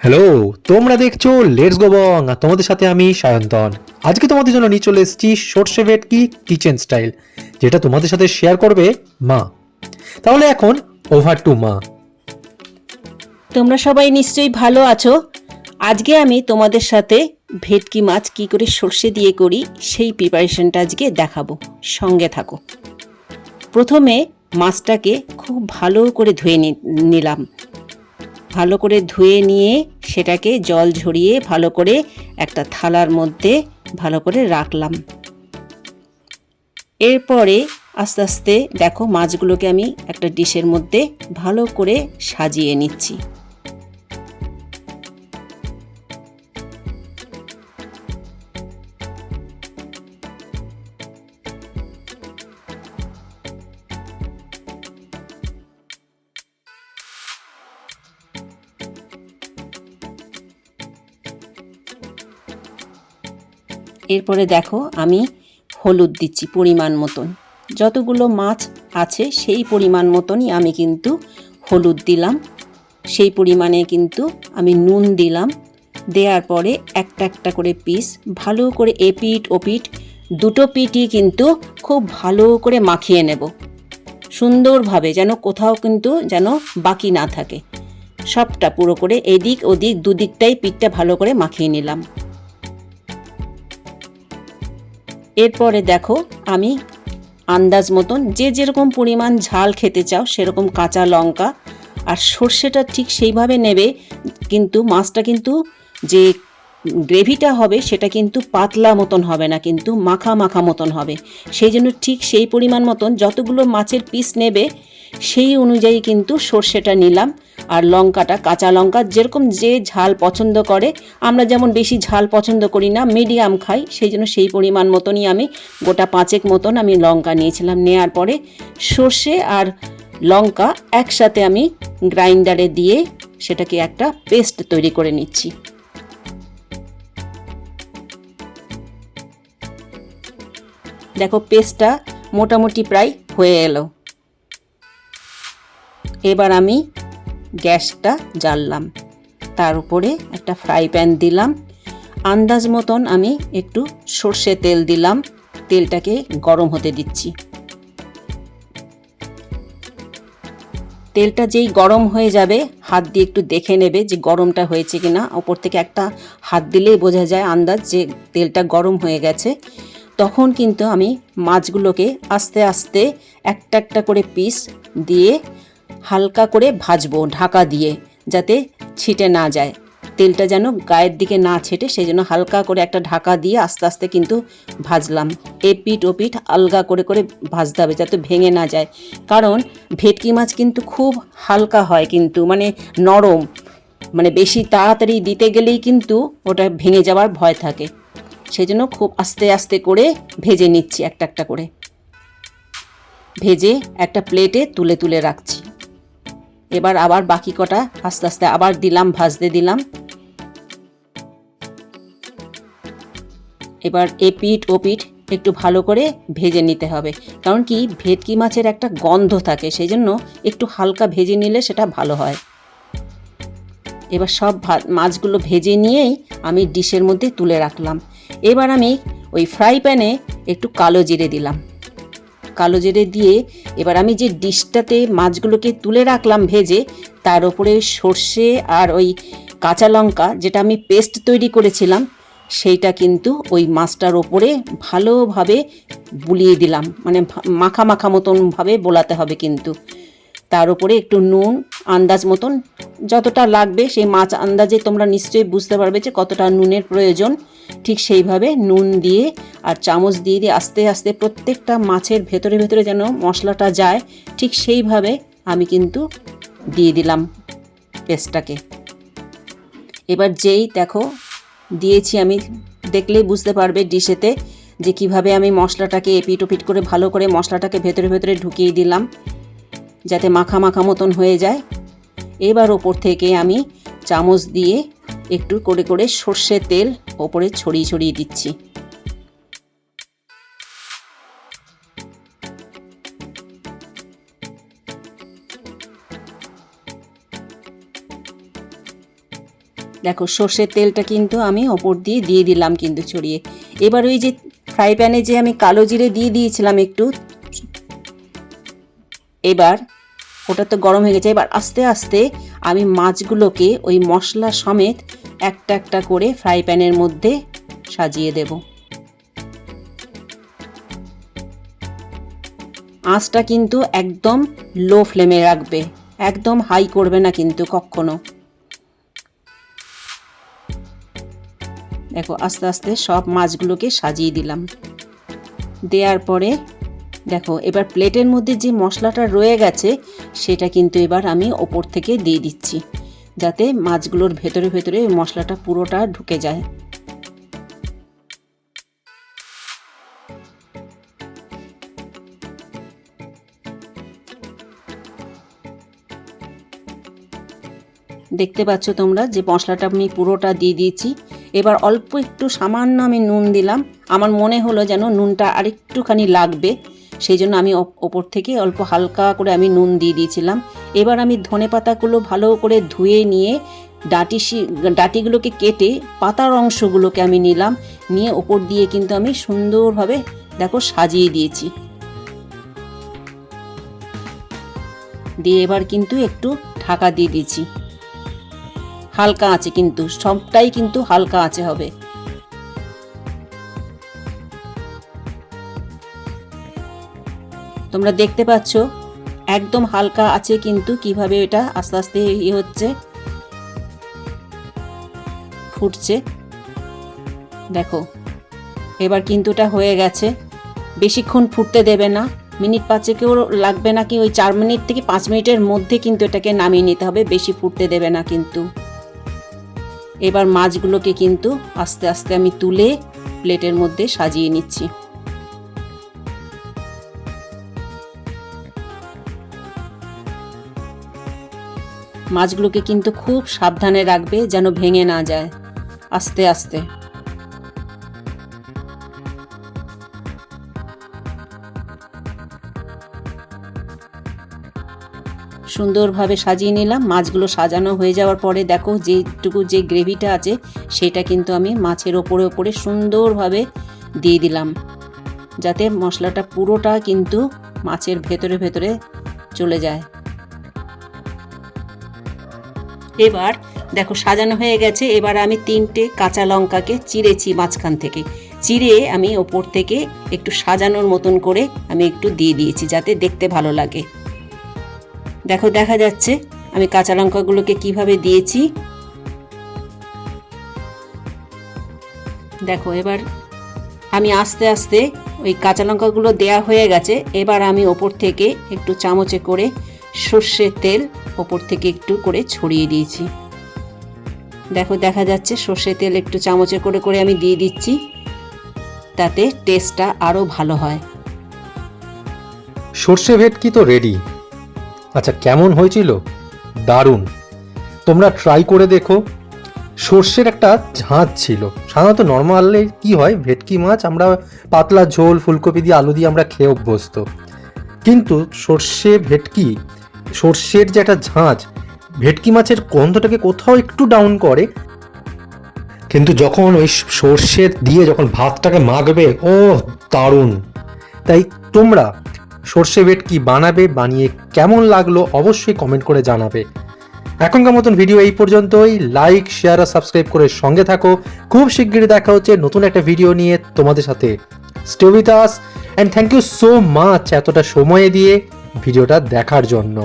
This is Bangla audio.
হ্যালো তোমরা দেখছ লেটস গো বং আর তোমাদের সাথে আমি সায়ন্তন। আজকে তোমাদের জন্য নিয়ে চলে এসেছি সর্ষে ভেটকি কিচেন স্টাইল যেটা তোমাদের সাথে শেয়ার করবে মা। তাহলে এখন ওভার টু মা। তোমরা সবাই নিশ্চয়ই ভালো আছো। আজকে আমি তোমাদের সাথে ভেটকি মাছ কি করে সর্ষে দিয়ে করি, সেই প্রিপারেশনটা আজকে দেখাবো। সঙ্গে থাকো। প্রথমে মাছটাকে খুব ভালো করে ধুয়ে নিলাম। ভালো করে ধুয়ে নিয়ে সেটাকে জল ঝরিয়ে ভালো করে একটা থালার মধ্যে ভালো করে রাখলাম। এরপরে আস্তে আস্তে দেখো মাছগুলোকে আমি একটা ডিশের মধ্যে ভালো করে সাজিয়ে নিচ্ছি। এরপরে দেখো আমি হলুদ দিচ্ছি পরিমাণ মতন। যতগুলো মাছ আছে সেই পরিমাণ মতনই আমি কিন্তু হলুদ দিলাম। সেই পরিমাণে কিন্তু আমি নুন দিলাম। দেওয়ার পরে একটা একটা করে পিস ভালো করে এপিট ওপিট দুটো পিটই কিন্তু খুব ভালো করে মাখিয়ে নেব। সুন্দরভাবে যেন কোথাও কিন্তু যেন বাকি না থাকে। সবটা পুরো করে এদিক ওদিক দুদিকটাই পিঠটা ভালো করে মাখিয়ে নিলাম। এরপরে দেখো, আমি আন্দাজ মতন যে যেরকম পরিমাণ ঝাল খেতে চাও সেরকম কাঁচা লঙ্কা আর সর্ষেটা ঠিক সেইভাবে নেবে, কিন্তু মাছটা কিন্তু যে গ্রেভিটা হবে সেটা কিন্তু পাতলা মতন হবে না, কিন্তু মাখা মাখা মতন হবে। সেই জন্য ঠিক সেই পরিমাণ মতন যতগুলো মাছের পিস নেবে সেই অনুযায়ী কিন্তু সর্ষেটা নিলাম আর লঙ্কাটা, কাঁচা লঙ্কা, যেরকম যে ঝাল পছন্দ করে। আমরা যেমন বেশি ঝাল পছন্দ করি না, মিডিয়াম খাই, সেই জন্য সেই পরিমাণ মতনই আমি গোটা পাঁচেক মতন আমি লঙ্কা নিয়েছিলাম। নেয়ার পরে সর্ষে আর লঙ্কা একসাথে আমি গ্রাইন্ডারে দিয়ে সেটাকে একটা পেস্ট তৈরি করে নিচ্ছি। দেখো, পেস্টটা মোটামুটি প্রায় হয়ে এলো। এবার আমি গ্যাসটা জ্বাললাম। তার উপরে একটা ফ্রাই প্যান দিলাম। আন্দাজ মতন আমি একটু সর্ষে তেল দিলাম। তেলটাকে গরম হতে দিচ্ছি। তেলটা যেই গরম হয়ে যাবে, হাত দিয়ে একটু দেখে নেবে যে গরমটা হয়েছে কিনা। ওপর থেকে একটা হাত দিলেই বোঝা যায় আন্দাজ যে তেলটা গরম হয়ে গেছে। তখন কিন্তু আমি মাছগুলোকে আস্তে আস্তে একটা একটা করে পিস দিয়ে হালকা করে ভাজবো ঢাকা দিয়ে, যাতে ছিটে না যায়। তেলটা যেন গায়ের দিকে না ছেটে সেই জন্য হালকা করে একটা ঢাকা দিয়ে আস্তে আস্তে কিন্তু ভাজলাম। এপিট ওপিট আলগা করে করে ভাজতে হবে, যাতে ভেঙে না যায়। কারণ ভেটকি মাছ কিন্তু খুব হালকা হয় কিন্তু মানে নরম। মানে বেশি তাড়াতাড়ি দিতে গেলেই কিন্তু ওটা ভেঙে যাওয়ার ভয় থাকে। সেই জন্য খুব আস্তে আস্তে করে ভেজে নিচ্ছি একটা একটা করে। ভেজে একটা প্লেটে তুলে তুলে রাখছি। এবার আবার বাকি কটা আস্তে আস্তে আবার দিলাম, ভাজতে দিলাম। এবার এপিট ওপিট একটু ভালো করে ভেজে নিতে হবে। কারণ কি? ভেটকি মাছের একটা গন্ধ থাকে সেই জন্য একটু হালকা ভেজে নিলে সেটা ভালো হয়। এবার সব মাছগুলো ভেজে নিয়েই আমি ডিশের মধ্যে তুলে রাখলাম। এবার আমি ওই ফ্রাই প্যানে একটু কালো জিরে দিলাম। কালো জিরে দিয়ে এবার আমি যে ডিশটাতে মাছগুলোকে তুলে রাখলাম ভেজে, তার উপরে সর্ষে আর ওই কাঁচা লঙ্কা যেটা আমি পেস্ট তৈরি করেছিলাম, সেইটা কিন্তু ওই মাছটার ওপরে ভালোভাবে বুলিয়ে দিলাম। মানে মাখা মাখা মতনভাবে বোলাতে হবে কিন্তু। তার উপরে একটু নুন আন্দাজ মতন, যতটা লাগবে সেই মাছ আন্দাজে তোমরা নিশ্চয়ই বুঝতে পারবে যে কতটা নুনের প্রয়োজন। ঠিক সেইভাবে নুন দিয়ে আর চামচ দিয়ে দিয়ে আস্তে আস্তে প্রত্যেকটা মাছের ভেতরে ভেতরে যেন মশলাটা যায়, ঠিক সেইভাবে আমি কিন্তু দিয়ে দিলাম পেস্টটাকে। এবার যেই দেখো, দিয়েছি আমি, দেখলেই বুঝতে পারবে ডিশেতে যে কীভাবে আমি মশলাটাকে এপিট ওপিট করে ভালো করে মশলাটাকে ভেতরে ভেতরে ঢুকিয়ে দিলাম, যাতে মাখা মাখা মতন হয়ে যায়। এবার ওপর থেকে আমি চামচ দিয়ে একটু করে করে সর্ষের তেল ওপরে ছড়িয়ে ছড়িয়ে দিচ্ছি। দেখো, সর্ষের তেলটা কিন্তু আমি ওপর দিয়ে দিয়ে দিলাম কিন্তু ছড়িয়ে। এবার ওই যে ফ্রাই প্যানে যে আমি কালো জিরে দিয়ে দিয়েছিলাম একটু, এবার ওটা তো গরম হয়ে গেছে। এবার আস্তে আস্তে আমি মাছগুলোকে ওই মশলা সমেত একটা একটা করে ফ্রাই প্যানের মধ্যে সাজিয়ে দেব। আঁচটা কিন্তু একদম লো ফ্লেমে রাখবে। একদম হাই করবে না কিন্তু কখনো। দেখো, আস্তে আস্তে সব মাছগুলোকে সাজিয়ে দিলাম। দেওয়ার পরে দেখো, এবার প্লেটের মধ্যে যে মশলাটা রয়ে গেছে সেটা কিন্তু এবার আমি ওপর থেকে দিয়ে দিচ্ছি, যাতে মাছগুলোর ভেতরে ভেতরে মশলাটা পুরোটা ঢুকে যায়। দেখতে পাচ্ছ তোমরা যে মশলাটা আমি পুরোটা দিয়ে দিয়েছি। এবার অল্প একটু সামান্য আমি নুন দিলাম। আমার মনে হলো যেন নুনটা আরেকটুখানি লাগবে। সেই জন্য আমি ওপ- ওপর থেকে অল্প হালকা করে আমি নুন দিয়ে দিয়েছিলাম। এবার আমি ধনে পাতাগুলো ভালো করে ধুয়ে নিয়ে ডাটি ডাটিগুলোকে কেটে পাতার অংশগুলোকে আমি নিলাম। নিয়ে ওপর দিয়ে কিন্তু আমি সুন্দরভাবে দেখো সাজিয়ে দিয়েছি। দিয়ে এবার কিন্তু একটু ঢাকা দিয়ে দিয়েছি। হালকা আছে কিন্তু, সবটাই কিন্তু হালকা আছে হবে। তোমরা দেখতে পাচ্ছ, একদম হালকা আছে কিন্তু কীভাবে এটা আস্তে আস্তে ইয়ে হচ্ছে, ফুটছে। দেখো, এবার কিন্তু এটা হয়ে গেছে। বেশিক্ষণ ফুটতে দেবে না, মিনিট পাঁচেকেও লাগবে না কি ওই চার মিনিট থেকে পাঁচ মিনিটের মধ্যে কিন্তু এটাকে নামিয়ে নিতে হবে, বেশি ফুটতে দেবে না কিন্তু। এবার মাছগুলোকে কিন্তু আস্তে আস্তে আমি তুলে প্লেটের মধ্যে সাজিয়ে নিচ্ছি। মাছগুলোকে কিন্তু খুব সাবধানে রাখবে যেন ভেঙে না যায়। আস্তে আস্তে। সুন্দরভাবে সাজিয়ে নিলাম। মাছগুলো সাজানো হয়ে যাওয়ার পরে দেখো, যেটুকু যে গ্রেভিটা আছে, সেটা কিন্তু আমি মাছের ওপরে ওপরে সুন্দরভাবে দিয়ে দিলাম। যাতে মশলাটা পুরোটা কিন্তু মাছের ভেতরে ভেতরে চলে যায়। এবার দেখো সাজানো হয়ে গেছে। এবার আমি তিনটে কাঁচা লঙ্কাকে চিড়েছি মাঝখান থেকে। চিড়ে আমি ওপর থেকে একটু সাজানোর মতন করে আমি একটু দিয়ে দিয়েছি যাতে দেখতে ভালো লাগে। দেখো, দেখা যাচ্ছে আমি কাঁচা লঙ্কাগুলোকে কীভাবে দিয়েছি। দেখো, এবার আমি আস্তে আস্তে ওই কাঁচা লঙ্কাগুলো দেয়া হয়ে গেছে। এবার আমি ওপর থেকে একটু চামচে করে সর্ষের তেল ওপর থেকে একটু করে ছড়িয়ে দিয়েছি। দেখো, দেখা যাচ্ছে সর্ষের তেল একটু চামচে করে করে আমি দিয়ে দিচ্ছি। তাতে টেস্টটা আরও ভালো হয়। সর্ষে ভেটকি তো রেডি আচ্ছা কেমন হয়েছিল? দারুণ। তোমরা ট্রাই করে দেখো। সর্ষের একটা ঝাঁজ ছিল। সাধারণত নর্মালে কি হয়? ভেটকি মাছ আমরা পাতলা ঝোল, ফুলকপি দিয়ে আলু দিয়ে আমরা খেয়ে অভ্যস্ত। কিন্তু সর্ষে ভেটকি সর্ষের যে একটা ঝাঁজ, ভেটকি মাছের গন্ধটাকে কোথাও একটু ডাউন করে। কিন্তু যখন ওই সর্ষে দিয়ে যখন ভাতটাকে মাখবে, ও দারুণ। তাই তোমরা সর্ষে ভেটকি বানাবে, বানিয়ে কেমন লাগল অবশ্যই কমেন্ট করে জানাবে। এখনকার মতন ভিডিও এই পর্যন্তই। লাইক শেয়ার আর সাবস্ক্রাইব করে সঙ্গে থাকো। খুব শিগগিরই দেখা হচ্ছে নতুন একটা ভিডিও নিয়ে তোমাদের সাথে। Stay with us and thank you so much এতটা সময় দিয়ে। ভিডিওটা দেখার জন্য।